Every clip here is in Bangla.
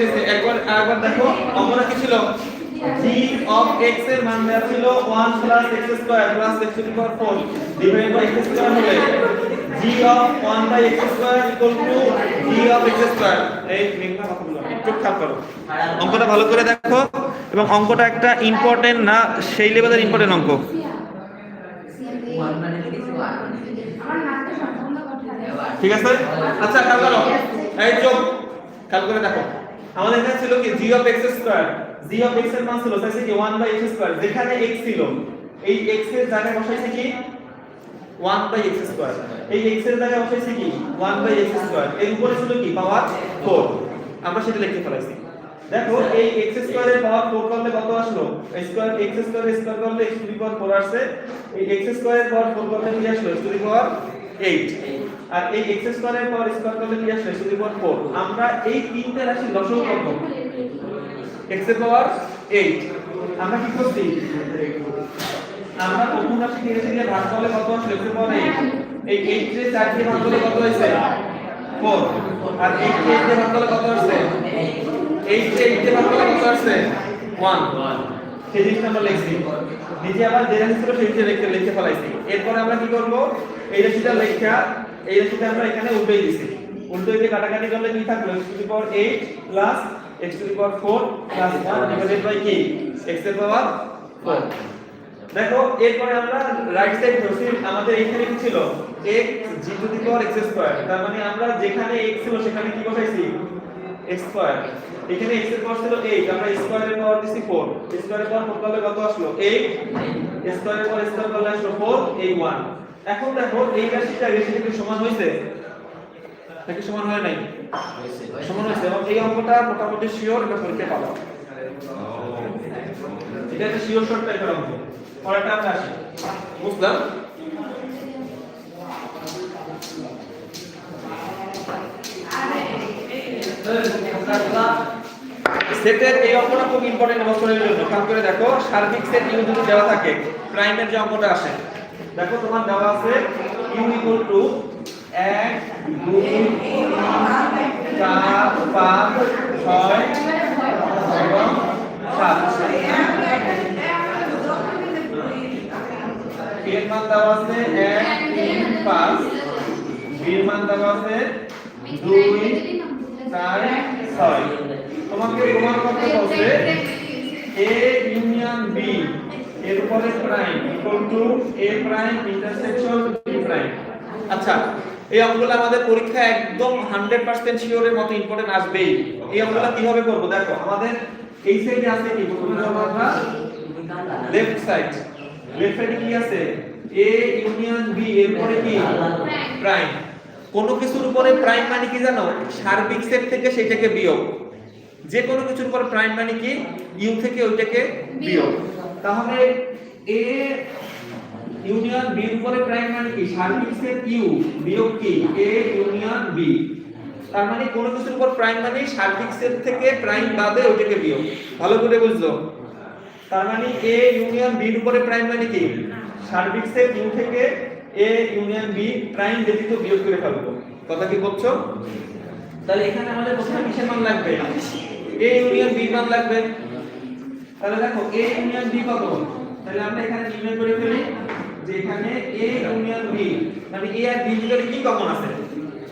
গেছে। একবার দেখো কি ছিল? G x এর মান দেওয়া ছিল 1 plus x square plus x to the power 4 divide by x g of 1 by x to g x এই কথা বলো করো। অঙ্কটা ভালো করে দেখো, এবং অঙ্কটা একটা ইম্পর্টেন্ট না, সেই লেভেলের ইম্পর্টেন্ট অঙ্ক। ঠিক আছে? আচ্ছা খেয়াল করো। এই চোখ খেয়াল করে দেখো। আমাদের এখানে ছিল কি? G of x square g of x এর মান ছিল চাইছে কি? 1 বাই x স্কয়ার যেখানে x ছিল, এই x এর জায়গায় বসাইছে কি? 1 বাই x স্কয়ার এই x এর জায়গায় বসাইছে কি? 1 বাই x স্কয়ার এর উপরে ছিল কি? পাওয়ার 4 আমরা সেটা লিখতে ফেলাইছি দেখো, এই x স্কয়ার এর পাওয়ার 4 করলে কত আসলো? স্কয়ার x স্কয়ার স্কয়ার করলে x টু দি পাওয়ার 4 আসছে এই x স্কয়ার এর পাওয়ার 4 করলে কি আসলো? X টু দি পাওয়ার 8 আর এই x স্কয়ার এর পাওয়ার স্কয়ার করলে কি x টু দি পাওয়ার 4 আমরা এই তিনটে রাশি লসাগু করব। x এর পাওয়ার 8 আমরা কি করছি? আমরা প্রথম রাশি কে দিয়ে ভাগ করলে কত আসলো? x এর পাওয়ার 8 এই 8 কে 4 দিয়ে ভাগ করলে কত হয়েছে? 4 আর 8 কে 8 দিয়ে ভাগ করলে কত আসছে 8 কে 8 দিয়ে ভাগ করলে কত আসছে 1 সেই জিনিসটা আমরা লিখছি। নিজে আবার যে রাশি ছিল সেই লিখতে লিখতে ফেলাইছি। এরপর আমরা কি করব? এই রাশিটা লেখা, এই রাশিটা আমরা এখানে উল্টোই দিছি। উল্টোই দিয়ে কাটাকাটি করলে কি থাকল? X to the power 8 plus x to the power 4 plus 1 divided by কি x এর পাওয়ার 4 দেখো, এরপরে আমরা রাইট সাইড ধরছি। আমাদের এখানে কি ছিল? X g to the power x square তার মানে আমরা যেখানে x ছিল সেখানে কি বসাইছি? X square. এখানে x এর পাওয়ার ছিল 8 আমরা স্কয়ারের পাওয়ার দিছি 4 স্কয়ারের পাওয়ার 4 করলে কত আসলো? 8 স্কয়ারের পাওয়ার স্কয়ার করলে আসলো 4 এই 1 এখন দেখো, এই রাশিটা রাশিটা কি সমান হইছে নাকি সমান হয় নাই? সমান হয়েছে। এবং এই অঙ্কটা মোটামুটি শিওর এটা পরীক্ষা পাবো। এটা একটা শিওর শর্ট টাইপের অঙ্ক। পরেরটা আমরা আসি। বুঝলাম? সেটের এই অঙ্কটা খুব ইম্পর্টেন্ট বছরের জন্য। কাজ করে দেখো, সার্বিক সেট ইউ যদি দেওয়া থাকে প্রাইমের যে অঙ্কটা আসে, দেখো তোমার দেওয়া আছে ইউ ইকুয়াল টু 1 2 3 4 5 6 এবং 7 এর মান দেওয়া আছে 1 3 5 বি এর মান দেওয়া আছে 2 4 6 তোমাকে প্রমাণ করতে বলছে এ ইউনিয়ন বি এর উপরে prime equal to A prime intersection B prime আচ্ছা এই অঙ্কগুলো আমাদের পরীক্ষা একদম 100% শিওরের মতো ইম্পর্টেন্ট আসবেই। এই অঙ্কগুলো কীভাবে করব? দেখো, আমাদের এই সাইডে আছে কি? প্রথমে আমরা। লেফট সাইড লেফট সাইডে কি আছে? এ ইউনিয়ন বি এর পরে কি? প্রাইম কোনো কিছুর উপরে প্রাইম মানে কি জানো? সার্বিক সেট থেকে সেটাকে বিয়োগ। যে কোনো কিছুর উপর প্রাইম মানে কি? ইউ থেকে ওইটাকে বিয়োগ। তাহলে এ ইউনিয়ন বি উপরে প্রাইম মানে কি? সার্বিক সেট ইউ বিয়োগ কি? এ ইউনিয়ন বি তার মানে কোনো কিছুর উপর প্রাইম মানে সার্বিক সেট থেকে প্রাইম বাদে ওইটাকে বিয়োগ। ভালো করে বুঝছ? তার মানে এ ইউনিয়ন বি এর উপরে প্রাইম মানে কি? সার্বিক সেট ইউ থেকে এ ইউনিয়ন বি প্রাইম ব্যতীত বিয়োগ করে ফেলব। কথা কি বলছো? তাহলে এখানে আমাদের প্রথমে কিসের মান লাগবে? এ ইউনিয়ন বি মান লাগবে। তাহলে দেখো এ ইউনিয়ন বি কত? তাহলে আমরা এখানে নির্ণয় করে ফেলি যে এ ইউনিয়ন বি মানে এ আর বি ভিতরে কি কমন আছে?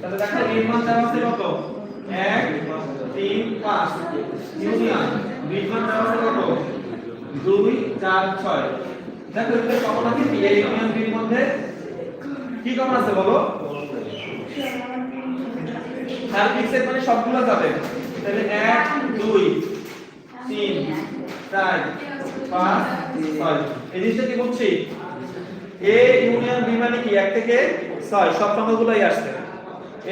তাহলে দেখো এর মান দেওয়া আছে কত? 1 3 5 ইউনিয়ন বি মান দেওয়া আছে কত? 2 4 6 দেখো এখানে কমন আছে এ ইউনিয়ন বি এর মধ্যে কি কমন আছে বলো? সার্বিক সেট মানে সবগুলো যাবে। তাহলে 1 2 3 4 5 6 এই জিনিসটা কি বলছি? এ ইউনিয়ন বি মানে কি? 1 থেকে 6 সব সংখ্যাগুলোই আসছে।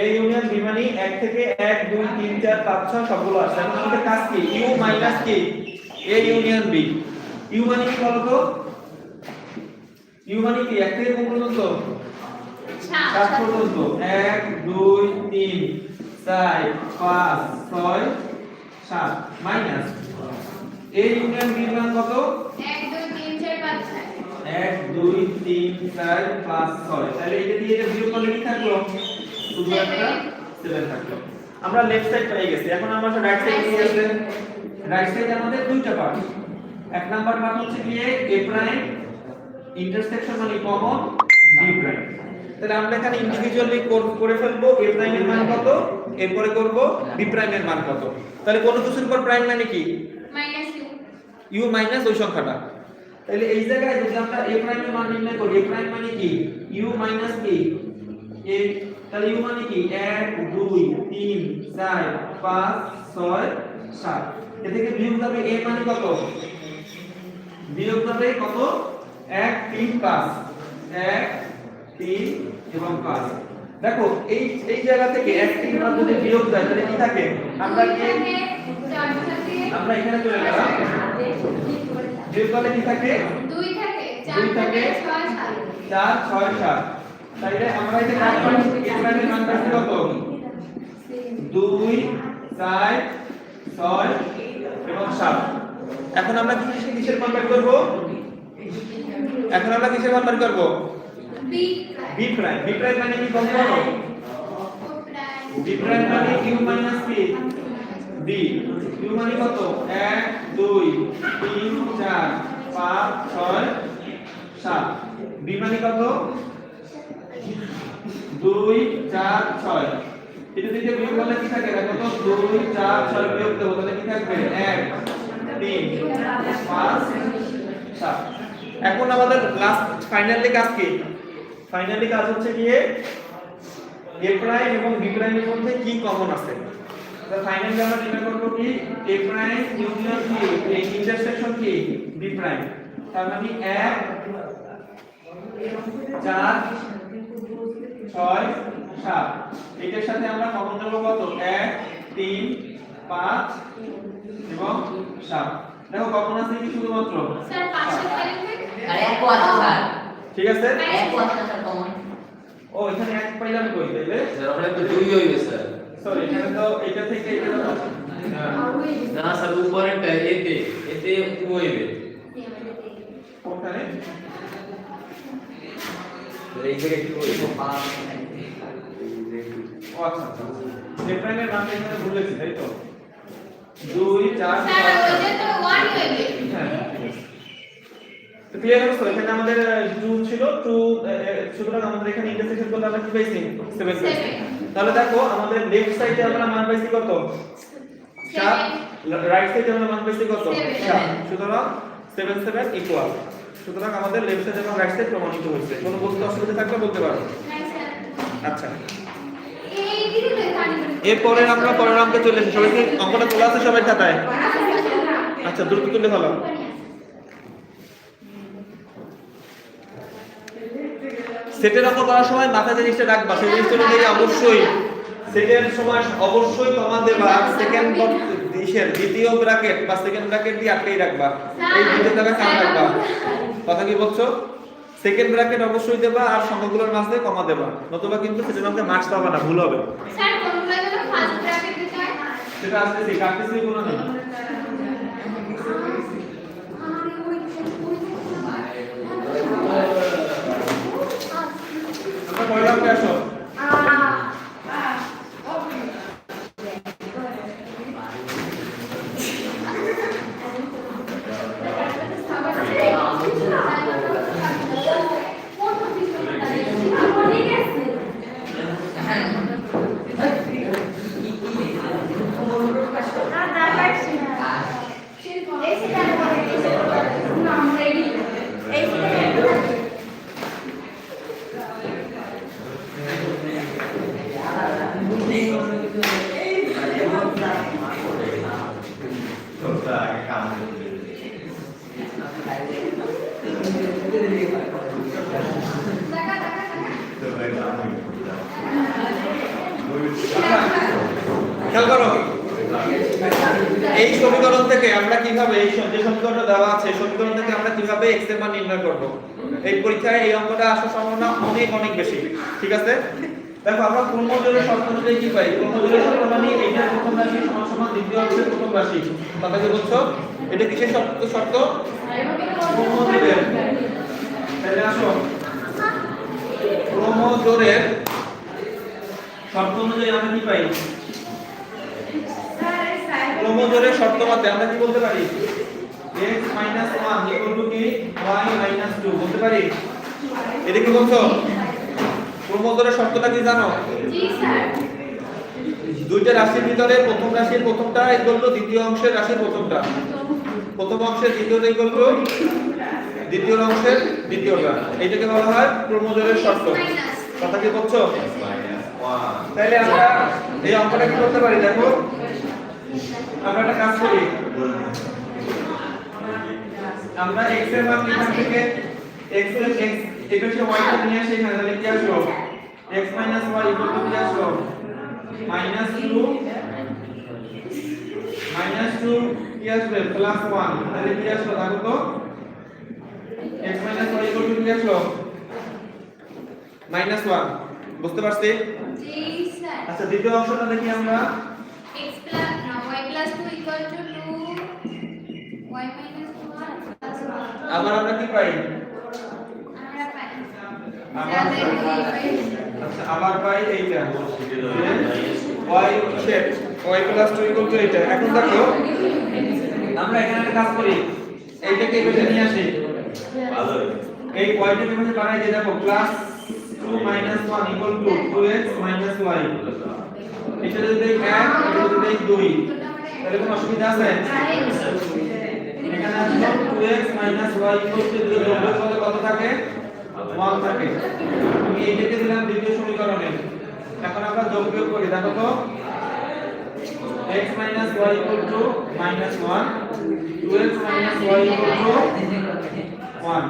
এ ইউনিয়ন বি মানে 1 থেকে 1 2 3 4 5 6 সবগুলো আসছে। এখন আমাদের কাজ কি? ইউ মাইনাস কি? এ ইউনিয়ন বি ইউ মানে কি বলো তো ইউ মানে কি? 1 থেকে কোন পর্যন্ত? সাত পর্যন্ত। এক দুই তিন চার পাঁচ ছয় সাত মাইনাস। এই ইউনিয়ন বি মান কত? এক দুই তিন চার পাঁচ ছয়। তাহলে এটা দিয়ে বিয়োগ করলে কি থাকল? শুধু একটা সেভেন থাকল। আমরা লেফট সাইড পেয়ে গেছি। এখন আমরা রাইট সাইড কি আছে রাইট সাইড আমাদের দুইটা পার্ট এক নাম্বার পার্ট হচ্ছে গিয়ে a প্রাইম ইন্টারসেকশন মানে কমন b প্রাইম তাহলে আমরা এখানে ইন্ডিভিজুয়ালি করে ফেলব a প্রাইম এর মান কত? এরপরে করব b প্রাইম এর মান কত? তাহলে কোন কিছুর উপর প্রাইম মানে কি? You u. মাইনাস ওই সংখ্যাটা। তাহলে এই জায়গায় যদি আমরা a প্রাইম এর মান নির্ণয় করি a প্রাইম মানে কি? U মাইনাস কি a তাহলে u মানে কি? 1 2 3 4 5 6 7 এ থেকে বিয়োগ যাবে a মানে কত? বিয়োগ যাবে কত? 1 3 5 1 3 এবং 5 দেখো এই এই জায়গা থেকে 1 3 5 যদি বিয়োগ যায় তাহলে কি থাকে? আমরা কি আমরা এখানে চলে গেলাম। বিয়োগ করলে কি থাকে? দুই থাকে দুই চার থাকে, চার ছয় সাত। তাইলে আমরা এই যে কাজ করি এর মানে মান পাচ্ছি কত? দুই চার ছয় এবং সাত। এখন আমরা কি কিসে- কিসের মান করব? এখন আমরা কিসের বের করব? B B prime B prime মানে কি কত বলো বি প্রাইম মানে Q minus P B Q মানে কত? 1 2 3 4 5 6 7 বি মানে কত? 2 4 6 এটা দিকে বিয়োগ করলে কি থাকে? দেখো তো 2 4 6 বিয়োগ দেবো তাহলে কি থাকবে? 1 3 5 7 এখন আমাদের লাস্ট ফাইনাল কাজ কি? ফাইনালি কাজ হচ্ছে গিয়ে a প্রাইম এবং b প্রাইমের মধ্যে কি কমন আছে? তো ফাইনালি আমরা নির্ণয় করব কি? A প্রাইম ইউনিয়ন কি? এই ইন্টারসেকশন কি? B প্রাইম তার মানে 1 4 ছয় সাত। এটার সাথে আমরা কমন দেবো কত? এক তিন পাঁচ এবং সাত। দেখো কমন আছে কি শুধুমাত্র? স্যার সাত। তারিখে? আরে এক আছে স্যার ঠিক আছে এক আছে স্যার কমন ও এখানে এক পাইলাম কই তাইলে স্যার ওখানে তো দুই হইবে স্যার সরি এখানে তো এটা থেকে এটা তো হ্যাঁ, না স্যার উপরেরটা এতে এতে টু হইবে কোনখানে স্যার এই জায়গায় টু হইবে ও আচ্ছা আচ্ছা রেফারেন্সের নাম এখানে ভুলেছি তাই তো দুই চার স্যার পাঁচ, ওইটা তো ওয়ান হইবে হ্যাঁ তো ক্লিয়ার হচ্ছে এখানে আমাদের টু ছিল টু সুতরাং আমাদের এখানে ইন্টারসেকশন করলে আমরা কি পাইছি? 7 তাহলে দেখো আমাদের লেফট সাইডে আমরা মান পাইছি কত? 7 রাইট সাইডে আমরা মান পাইছি কত? Seven. 7 সুতরাং 7 7 ইকুয়াল সুতরাং আমাদের লেফট সাইড এবং রাইট সাইড প্রমাণিত হয়েছে। কোনো বুঝতে অসুবিধা থাকলে বলতে পারো। হ্যাঁ আচ্ছা। এরপরে আমরা পরের অঙ্কে চলে এসেছি। সবাই কি অঙ্কটা তোলা আছে সবাই খাতায়? আচ্ছা দ্রুত তুলে ফেলো। সেটের অঙ্ক করার সময় মাথা জিনিসটা রাখবা সেই জিনিসটা অনুযায়ী অবশ্যই সেকেন্ড সময় অবশ্যই কমা দেবা সেকেন্ড ইসের দ্বিতীয় ব্র্যাকেট বা সেকেন্ড ব্র্যাকেট দিয়ে আটকেই রাখবা। এই দ্বিতীয় জায়গায় কাম রাখবা। কথা কি বলছো? সেকেন্ড ব্র্যাকেট অবশ্যই দেবা আর সংখ্যাগুলোর মাঝে কমা দেবা। নতুবা কিন্তু সেটার অঙ্কে মার্কস পাবা না ভুল হবে। সেটা আসতেছি কাটতেছি কোনো নেই। আমরা পরের এই সম- যে সমীকরণটা দেওয়া আছে সমীকরণ থেকে আমরা কীভাবে x এর মান নির্ণয় করব? এই পরীক্ষায় এই অঙ্কটা আসার সম্ভাবনা অনেক অনেক বেশি, ঠিক আছে? দেখো, আমরা ক্রমজোরের শর্ত অনুযায়ী কি পাই? ক্রমজোরের শর্ত মানে এইটার প্রথম রাশি, সমান সমান দ্বিতীয় অংশের প্রথম রাশি। কথা কি বলছো এটা কিসের শর্ত শর্ত? ক্রমজোরের। তাহলে আসো। ক্রমজোরের শর্ত অনুযায়ী আমরা কি পাই? ক্রোমোজোরের শর্ত মতে আমরা কি বলতে পারি? X 1 ইকুয়াল টু কি y 2 বলতে পারি? এটা কি বলছো ক্রোমোজোরের শর্তটা কি জানো? জি স্যার। দুইটা রাশির ভিতরে প্রথম রাশির প্রথমটা ইকুয়াল টু দ্বিতীয় অংশের রাশির প্রথমটা। প্রথম অংশের দ্বিতীয়টা ইকুয়াল টু দ্বিতীয় অংশের দ্বিতীয়টা। এইটাকে বলা হয় ক্রোমোজোরের শর্ত। কথা কি বলছো? তাহলে আমরা এই অঙ্কটা কি করতে পারি? দেখো। আমরা একটা কাজ করি। আমরা x এর মান এখান থেকে x এর x হচ্ছে y টা নিয়ে আসি এখানে তাহলে কি আসলো? X y ইকুয়াল টু কি আসলো? মাইনাস 2 মাইনাস 2 কি আসবে? প্লাস 1 তাহলে কি আসলো? দেখো তো x y টু কি আসলো? মাইনাস 1 বুঝতে পারছি? জি স্যার। আচ্ছা দ্বিতীয় অংশটা দেখি আমরা। X plus no y plus 2 equal to 2 y minus 1 plus 1 আবার আমরা কি পাই? আচ্ছা আবার পাই এইটা। Y shape y 2 equal to এইটা। এখন দেখো আমরা এখানে একটা কাজ করি। এইটাকে এই নিয়ে আসি। এই y টাকে এই পাশে দিয়ে দেখো plus 2 minus 1 equal to 2x minus y এটা যদি 1 এটা যদি 2 তাহলে কোনো অসুবিধা আছে? এখানে আসলে 2x মাইনাস y যোগের পদে কত থাকে? 1 থাকে। আমি এইটাকে দিলাম দ্বিতীয় সমীকরণে। এখন আমরা যোগ বিয়োগ করি, দেখো তো। x y minus 1 2x minus y equal to 1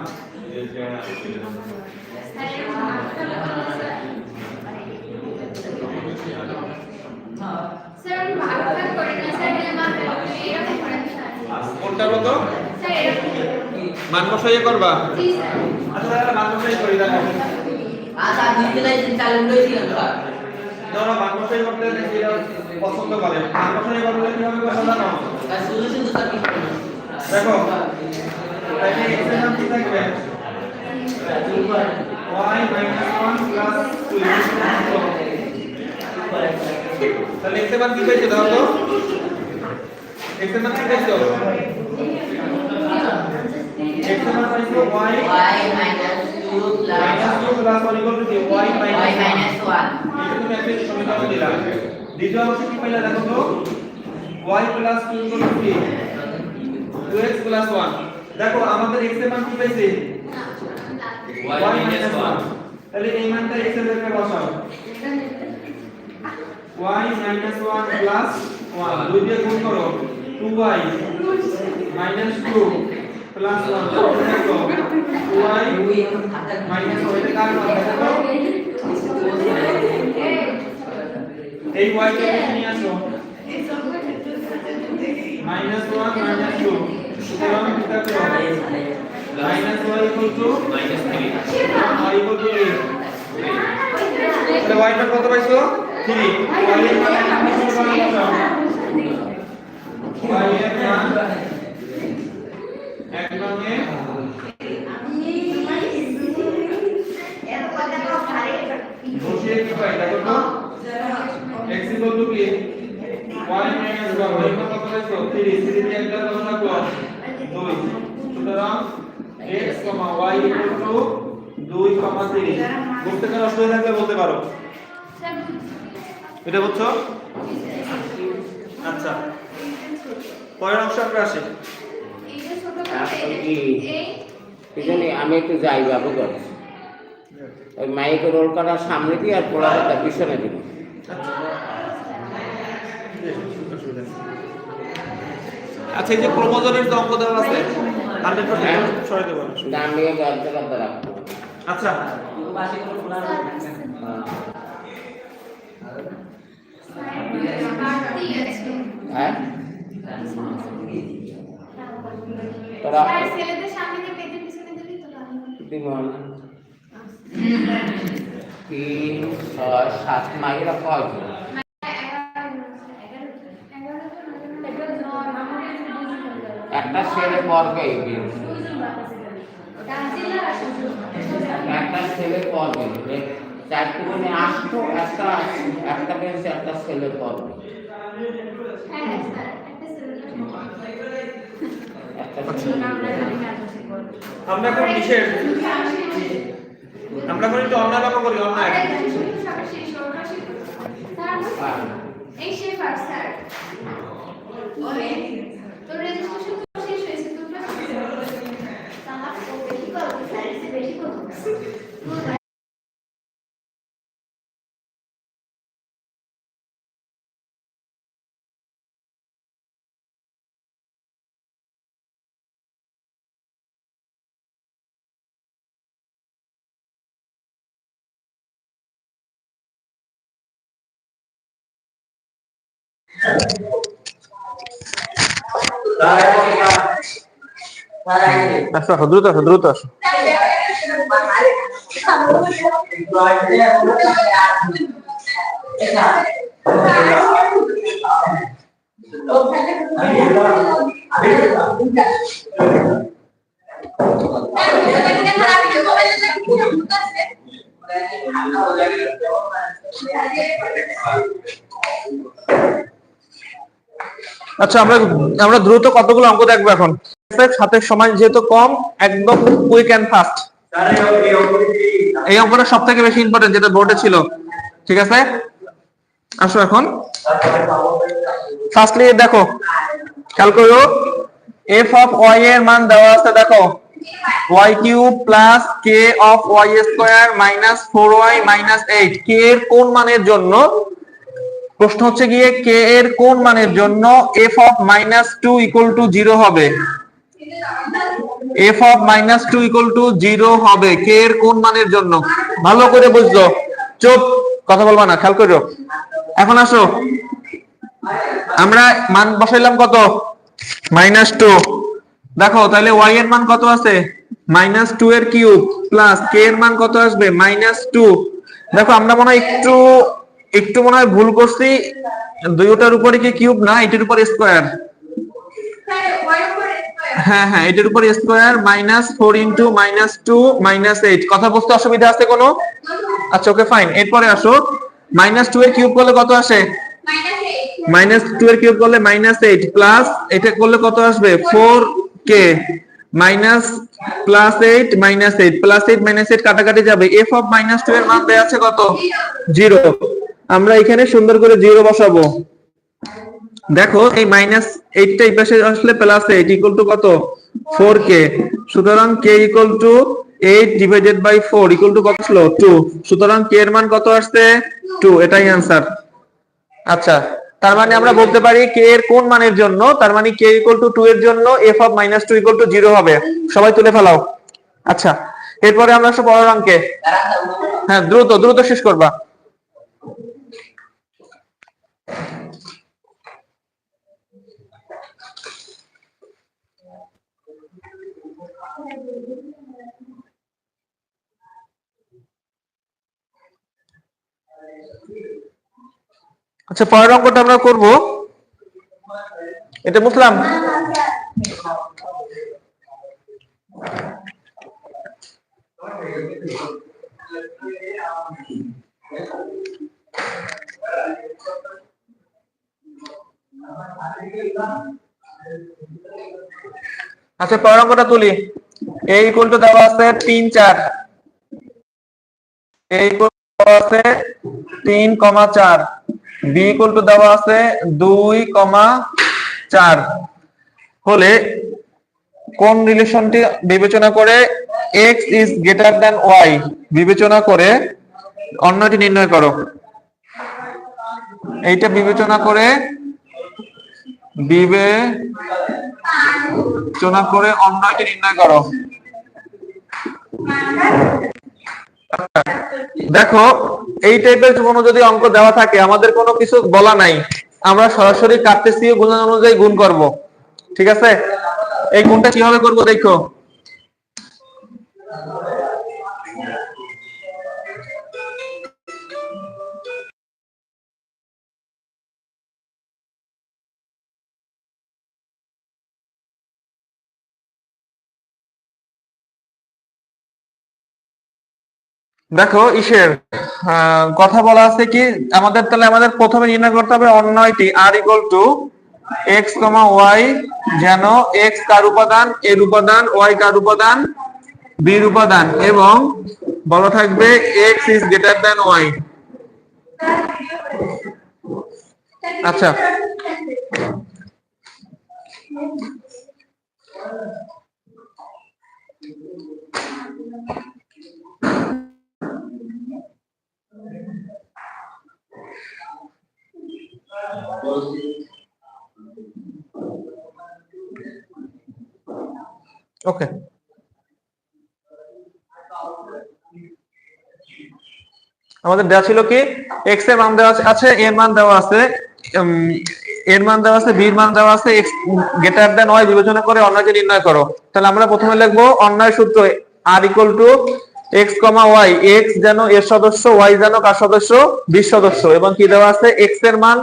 sir ভাগ ভাগ করে না স্যার এরকম এরকম করেন স্যার কোনটা বলো স্যার এরকম মান বসাইয়ে করবা? আচ্ছা তাহলে মান বসাই করি, দেখো। আচ্ছা দুই দিলাই চালু লইছিলাম তো ধরো, মান বসাই করতে দেখি পছন্দ করে। মান বসাই করলে কি হবে জানো? শুধু শুধু দেখো, তাহলে এর কি থাকবে? y 1 plus 2 তাহলে x এর কি পাইছো দাও তো? X এর মান কি পাইছো x এর মান পাইছো y y minus 2 plus minus 2 plus 1 equal to y y minus 1 এটা তুমি একটা সমীকরণ দিলা দ্বিতীয় অংশ কি পাইলা দেখো তো? Y plus 2 equal to কি 2x plus 1 দেখো আমাদের x এর মান কি পাইছি? Y minus 1 তাহলে এই মানটা x এর জায়গায় বসাও। Y minus 1 plus 1 দুই দিয়ে গুণ করো। 2y minus 2 plus 1 কত 2y দুই এখন খাতা minus 1 এটা কার মান দেখো এই y কে নিয়ে আসো। Minus 1 minus 2 সুতরাং কি থাকল minus y equal to minus 3 y equal to 8 তাহলে y টা কত পাইছো? 3 y এর মান এক নম্বর সমীকরণে বসাও y এর মান এক নঙে বসিয়ে কি পাই দেখো তো x equal to কি y minus 1 y এর কত পাইছো 3 3 দিয়ে একটা কত থাকল 2 সুতরাং x, y equal to 2, 3 বুঝতে কোনো অসুবিধা বলতে পারো এটা বুঝছ আচ্ছা পরের অংশ আমরা আসি। আমি একটু যাই বাবু করে ওই মাইকে রোল করার সামনে দিয়ে আর পোড়া পিছনে দিব। আচ্ছা এই যে ক্রোমোজোমের যে অঙ্ক দেওয়া আছে হান্ড্রেড পার্সেন্ট রাখব। আচ্ছা বাড়তি আছে হ্যাঁ? তোরা ছেলেদের সামনে দিয়ে পেটের পিছনে দিবি তো ভালো তিন ছয় সাত মাইরা কয় একটা ছেলে পড়বে একটা ছেলে পড়বে। চারটে মানে আসতো একটা একটা বেঞ্চে একটা ছেলে পড়বে। আমরা কোন কিসের আমরা কোন একটু অন্যায় লক্ষ্য করি অন্যায়। এই শেফ আর স্যার তো রেজিস্ট্রেশন আসো দ্রুত আসো দ্রুত আসো। আচ্ছা আমরা আমরা দ্রুত কতগুলো অঙ্ক দেখব এখন? সাথে সময় যেহেতু কম, একদম কুইক অ্যান্ড ফাস্ট এই অঙ্কটা সব থেকে বেশি ইম্পর্টেন্ট যেটা বোর্ডে ছিল। ঠিক আছে? আসো এখন। ফার্স্টলি দেখো, খেয়াল এফ অফ ওয়াই এর মান দেওয়া আছে, দেখো। Y cube plus K of Y square minus four Y minus eight K এর কোন মানের জন্য প্রশ্ন হচ্ছে গিয়ে কে এর কোন মানের জন্য F of minus two equal to zero হবে? F of minus two equal to zero হবে। কে এর কোন মানের জন্য? ভালো করে বুঝলো চুপ। কথা বলবা না, খেয়াল করো। এখন আসো। আমরা মান বসাইলাম কত? মাইনাস টু দেখো, তাহলে ওয়াই এর মান কত আছে? মাইনাস টু এর কিউব প্লাস কে এর মান কত আসবে? মাইনাস টু দেখো, আমরা মনে হয় একটু একটু মনে হয় ভুল করছি, দুইটার উপরে কি কিউব না, এটার উপর স্কোয়ার হ্যাঁ হ্যাঁ এটার উপর square minus four into minus two minus eight কথা বুঝতে অসুবিধা আছে কোনো? আচ্ছা ওকে ফাইন এরপরে আসো। মাইনাস টু এর কিউব করলে কত আসে? মাইনাস টু এর কিউব করলে মাইনাস এইট প্লাস এটা করলে কত আসবে? Four K minus plus eight minus eight plus eight minus eight কাটাকাটি যাবে। এফ অফ মাইনাস টু এর মান দেওয়া আছে কত? জিরো আমরা এখানে সুন্দর করে জিরো বসাবো। দেখো, এই মাইনাস এইটটা এই পাশে আসলে প্লাস এইট ইকুয়াল টু কত? ফোর কে সুতরাং K equal to eight divided by four equal to কত আসলো? টু সুতরাং কে এর মান কত আসছে? টু এটাই অ্যান্সার আচ্ছা তার মানে আমরা বলতে পারি কে এর কোন মানের জন্য? তার মানে কে ইকুয়াল টু টু এর জন্য F of minus two equal to zero হবে। সবাই তুলে ফেলাও। আচ্ছা এরপরে আমরা আসব পরের অঙ্কে। হ্যাঁ দ্রুত দ্রুত শেষ করবা। আচ্ছা পরের অঙ্কটা আমরা করব। এটা বুঝলাম আচ্ছা পরের অঙ্কটা তুলি। এই ইকুয়াল দেওয়া আছে তিন চার। এই আছে তিন কমা চার। বি ইকুয়াল টু দেওয়া আছে দুই কমা চার। হলে কোন রিলেশনটি বিবেচনা করে X is greater than Y বিবেচনা করে অন্যটি নির্ণয় করো। এইটা বিবেচনা করে বিবেচনা করে অন্যটি নির্ণয় করো। দেখো, এই টাইপের কোনো যদি অঙ্ক দেওয়া থাকে, আমাদের কোনো কিছু বলা নাই, আমরা সরাসরি কার্তেসীয় গুণন অনুযায়ী গুণ করব। ঠিক আছে? এই গুণটা কীভাবে করব দেখো? দেখো, ইসের কথা বলা আছে কি, আমাদের তাহলে আমাদের প্রথমে নির্ণয় করতে হবে অন্যয়টি R equal to X comma Y যেন এক্স কার উপাদান, এর উপাদান ওয়াই কার উপাদান বির উপাদান। এবং বলা থাকবে X is greater than Y আচ্ছা। ওকে আমাদের দেওয়া ছিল কি? এক্সের মান দেওয়া আছে- এর মান দেওয়া আছে এর মান দেওয়া আছে বির মান দেওয়া আছে এক্স গ্রেটার দেন ওয়াই বিবেচনা করে অন্যকে নির্ণয় করো। তাহলে আমরা প্রথমে লিখব অন্যায় সূত্র R equal to X comma Y X যেন এর সদস্য ওয়াই যেন কার সদস্য? বির সদস্য। এবং কি দেওয়া আছে? এক্সের মান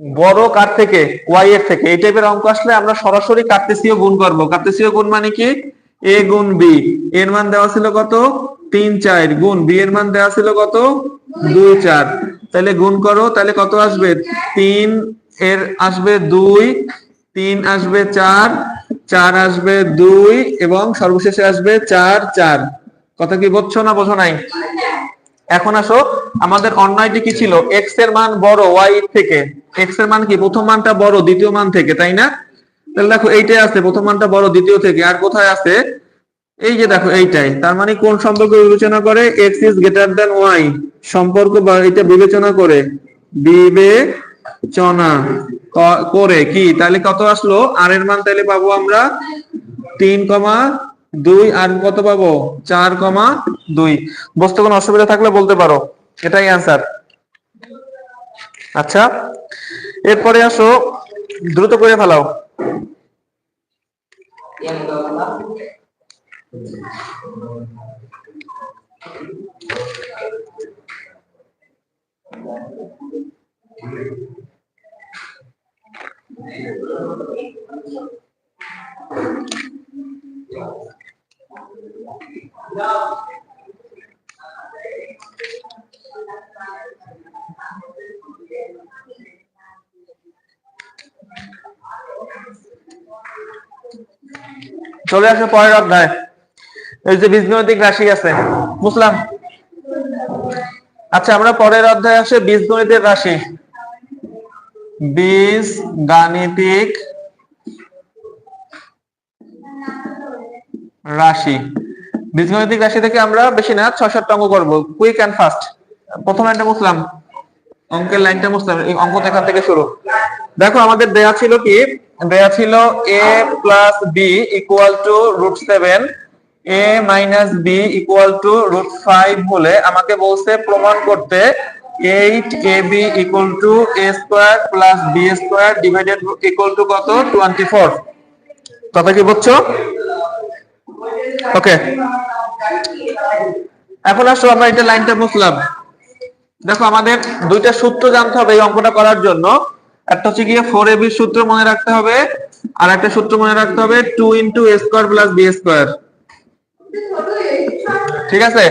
বড় কার থেকে? ওয়াই এর থেকে। এই টাইপের অঙ্ক আসলে আমরা সরাসরি কার্তেসীয় গুণ করব। কার্তেসীয় গুণ মানে কি? এ গুণ বি এর মান দেওয়া ছিল কত? তিন চার। গুণ বি এর মান দেওয়া ছিল কত? দুই চার। তাহলে গুণ করো, তাহলে কত আসবে? তিন এর আসবে দুই, তিন আসবে চার চার আসবে দুই, এবং সর্বশেষে আসবে চার চার। কথা কি বুঝছ না বোঝো নাই? এখন আসো, আমাদের অন্যায়টি কি ছিল? এক্সের মান বড় ওয়াই থেকে। এক্সের মান কি? প্রথম মানটা বড়, দ্বিতীয় মান থেকে, তাই না? তাহলে দেখো, এইটাই আছে, প্রথম মানটা বড়, দ্বিতীয় থেকে। আর কোথায় আছে? এই যে দেখো, এইটাই। তার মানে কোন সম্পর্ক বিবেচনা করে X is greater than Y সম্পর্ক বা এটা বিবেচনা করে। বিবেচনা করে। কি? তাহলে কত আসলো? আর এর মান তাহলে পাবো আমরা তিন কমা দুই আর কত পাবো? চার কমা দুই। বস্তু কোনো অসুবিধা থাকলে বলতে পারো। এটাই অ্যান্সার আচ্ছা এরপরে আসো। দ্রুত করে ফেলাও। চলে আসো পরের অধ্যায়। এই যে বীজগণিতিক রাশি আছে, বুঝলাম? আচ্ছা আমরা পরের অধ্যায় আসে বীজগণিতের রাশি। বীজ গাণিতিক রাশি। বীজগণিতিক রাশি থেকে আমরা বেশি না, ছয় সাতটা অঙ্ক করব। কুইক অ্যান্ড ফাস্ট প্রথম লাইনটা বুঝলাম অঙ্কের লাইনটা বুঝলাম এই অঙ্ক এখান থেকে শুরু। দেখো, আমাদের দেয়া ছিল কি? দেয়া ছিল A plus B equal to root seven A minus B equal to root five হলে আমাকে বলছে প্রমাণ করতে eight A B equal to A square plus B square divided equal to কত? টোয়েন্টি ফোর কথা কি বুঝছ? ওকে এখন আসো, আমরা এটা লাইনটা বুঝলাম দেখো, আমাদের দুইটা সূত্র জানতে হবে এই অঙ্কটা করার জন্য। একটা হচ্ছে গিয়ে ফোর এ সূত্র মনে রাখতে হবে, আর একটা সূত্র মনে রাখতে হবে two into A square plus B square ঠিক আছে?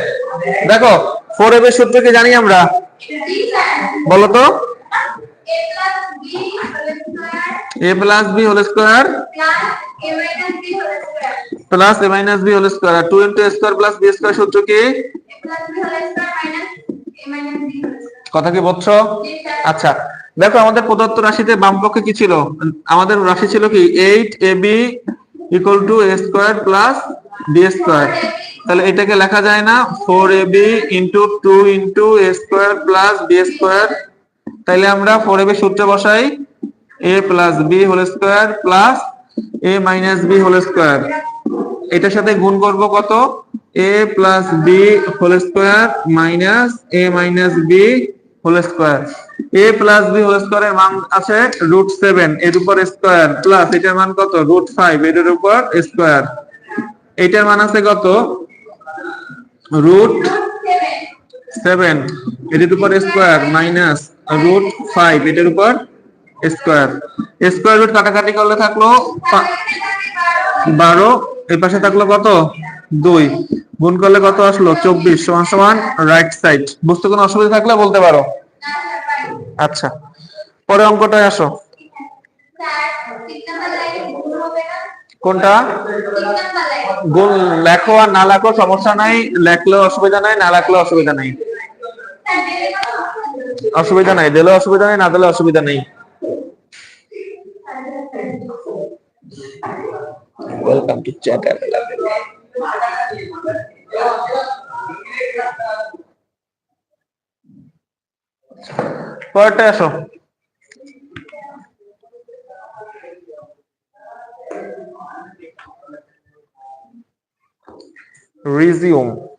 দেখো ফোর এ সূত্র কি জানি আমরা? বলো তো। A plus B whole square plus A minus B whole square two into square plus B square সূত্র কি? কথা কি বুঝছ আচ্ছা দেখো আমাদের প্রদত্ত রাশিতে বাম পক্ষে কি ছিল? আমাদের রাশি ছিল কি? Eight A B equal to A square plus B square তাহলে এটাকে লেখা যায় না four A B into two into A square plus B square তাইলে আমরা ফোর এ সূত্রে বসাই A plus B whole square plus A minus B whole square এটার সাথে গুণ করব কত? A plus B whole square minus A minus B whole square A plus B whole স্কোয়ারের মান আছে রুট সেভেন এর উপর স্কোয়ার প্লাস এটার মান কত? রুট ফাইভ এটার উপর স্কোয়ার এটার মান আছে কত? রুট সেভেন এটার উপর স্কোয়ার মাইনাস রুট ফাইভ এটার উপর স্কোয়ার স্কোয়ার রুট কাটাকাটি করলে থাকল বারো এই পাশে থাকল কত? দুই। গুণ করলে কত আসলো? চব্বিশ। সমান সমান রাইট সাইড বুঝতে কোনো অসুবিধা থাকলে বলতে পারো। আচ্ছা। পরে অঙ্কটায় আসো। কোনটা? গোল লেখো আর না লেখো সমস্যা নাই। লেখলেও অসুবিধা নাই, না লেখলেও অসুবিধা নাই। অসুবিধা নাই দিলে অসুবিধা নাই না দিলে অসুবিধা নেই। ওয়েলকাম টু চ্যাট পরেরটা আসো। Resume.